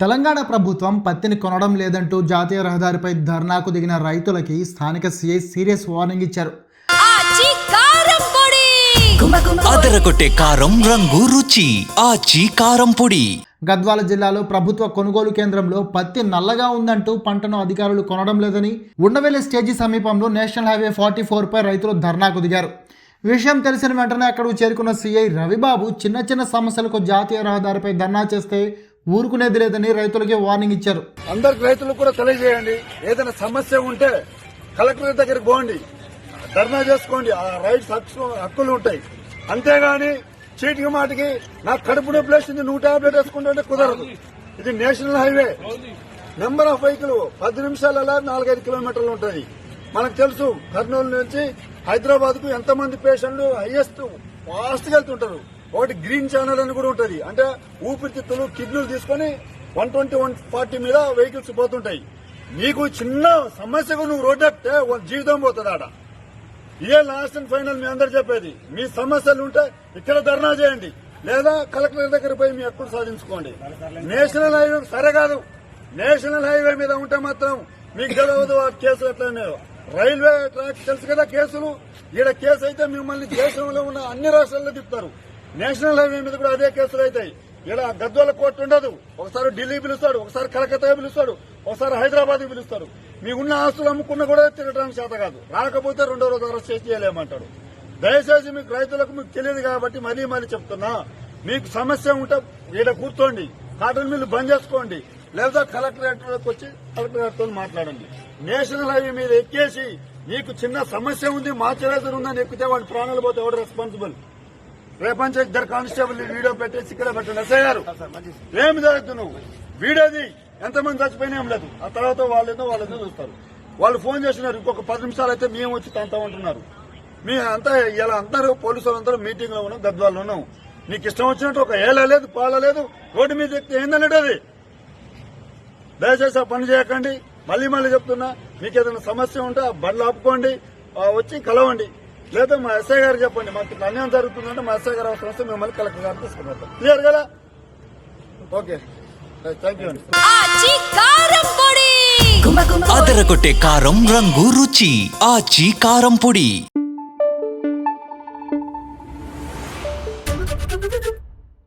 తెలంగాణ ప్రభుత్వం పత్తిని కొనడం లేదంటూ జాతీయ రహదారిపై ధర్నాకు దిగిన రైతులకి స్థానిక సీఐ సీరియస్ వార్నింగ్ ఇచ్చారు. అదరగొట్టే కారం రంగు రుచి. ఆచి కారం పొడి. గద్వాల జిల్లాలో ప్రభుత్వ కొనుగోలు కేంద్రంలో పత్తి నల్లగా ఉందంటూ పంటను అధికారులు కొనడం లేదని ఉండవెల్లి స్టేజీ సమీపంలో నేషనల్ హైవే ఫార్టీ పై రైతులు ధర్నాకు దిగారు. విషయం తెలిసిన వెంటనే అక్కడకు చేరుకున్న సీఐ రవిబాబు చిన్న చిన్న సమస్యలకు జాతీయ రహదారిపై ధర్నా చేస్తే ఊరుకునేది లేదని రైతులకి వార్నింగ్ ఇచ్చారు. అందరికి రైతులకు కూడా తెలియజేయండి. ఏదైనా సమస్య ఉంటే కలెక్టర్ దగ్గరికి పోండి. ధర్నా చేసుకోండి. ఆ రైట్స్ హక్కు హక్కులు ఉంటాయి. అంతేగాని చీటికి మాటికి నాకు కడుపు నొప్పి లేచింది నువ్వు టాబ్లెట్ వేసుకుంటుంటే కుదరదు. ఇది national highway. Number of vehicle పది నిమిషాలలో నాలుగైదు కిలోమీటర్లు ఉంటుంది మనకు తెలుసు కర్నూలు నుంచి హైదరాబాద్కు ఎంతమంది పేషెంట్లు హైయెస్ట్ ఫాస్ట్గా వెళ్తుంటారు. ఒకటి గ్రీన్ ఛానల్ అని కూడా ఉంటుంది. అంటే ఊపిరితిత్తులు కిడ్నీలు తీసుకొని వన్ ట్వంటీ వన్ ఫార్టీ మీద వెహికల్స్ పోతుంటాయి. నీకు చిన్న సమస్యకు నువ్వు రోడ్డు ఎక్కితే వాళ్ళ జీవితం పోతుంది ఆడ. ఇదే లాస్ట్ అండ్ ఫైనల్ మీ అందరు చెప్పేది. మీ సమస్యలు ఉంటే ఇక్కడ ధర్నా చేయండి. లేదా కలెక్టర్ దగ్గర పోయి మీ హక్కులు సాధించుకోండి. నేషనల్ హైవే సరే కాదు. నేషనల్ హైవే మీద ఉంటే మాత్రం మీకు తెలియదు ఆ కేసులు ఎట్లా రైల్వే ట్రాక్ తెలుసు కదా కేసులు. ఈడ కేసు అయితే మిమ్మల్ని దేశంలో ఉన్న అన్ని రాష్ట్రాల్లో తిప్పుతారు. నేషనల్ హైవే మీద కూడా అదే కేసులు అవుతాయి. ఇలా గద్వాల కోర్టు ఉండదు. ఒకసారి ఢిల్లీ పిలుస్తాడు ఒకసారి కలకత్తా పిలుస్తాడు ఒకసారి హైదరాబాద్ పిలుస్తాడు. మీకున్న ఉన్న ఆస్తులు అమ్ముకున్నా కూడా తిరగడానికి చేత కాదు. రాకపోతే రెండో రోజు అరెస్ట్ చేసి చేయలేమంటాడు దయచేసి మీకు రైతులకు మీకు తెలియదు కాబట్టి మరీ మరీ చెప్తున్నా. మీకు సమస్య ఉంటే ఈడ కూర్చోండి. కాటన్ మిల్లు బంద్ చేసుకోండి. లేదా కలెక్టరేట్లోకి వచ్చి కలెక్టరేట్తో మాట్లాడండి. నేషనల్ హైవే మీద ఎక్కేసి మీకు చిన్న సమస్య ఉంది మా చేతులు ఉందని ఎక్కితే వాడి ప్రాణాలు పోతే ఎవరు రెస్పాన్సిబుల్? రేపంచే ఇద్దరు కానిస్టేబుల్ వీడియో పెట్టేసి ఇక్కడ పెట్టండి. ఎస్ఐ ఏమి జరుగుతు నువ్వు వీడేది? ఎంతమంది చచ్చిపోయినా ఏం లేదు. ఆ తర్వాత వాళ్ళేదో వాళ్ళేదో చూస్తారు. వాళ్ళు ఫోన్ చేసినారు ఇంకొక పది నిమిషాలు అయితే మేము వచ్చి తంతామంటున్నారు మీ అంతా ఇలా అందరూ పోలీసులు అందరూ మీటింగ్లో ఉన్నాం గద్వాళ్ళు ఉన్నాం. నీకు ఇష్టం వచ్చినట్టు ఒక ఏల లేదు పాల లేదు రోడ్డు మీద ఎక్కితే ఏందన్నట్టు అది దయచేసి ఆ పని చేయకండి. మళ్ళీ మళ్ళీ చెప్తున్నా మీకు ఏదైనా సమస్య ఉంటే ఆ బండ్లు ఆపుకోండి వచ్చి కలవండి. లేదా మా ఎస్ఐ గారు చెప్పండి మాకు అన్యాయం జరుగుతుందంటే మా ఎస్ఐ గారు అవసరం వస్తే మిమ్మల్ని కలెక్టర్ గారు తీసుకున్నారు క్లియర్ కదా? ఓకే. థ్యాంక్ యూ అదర కొట్టే కారం రంగు రుచి ఆచి కారం పొడి.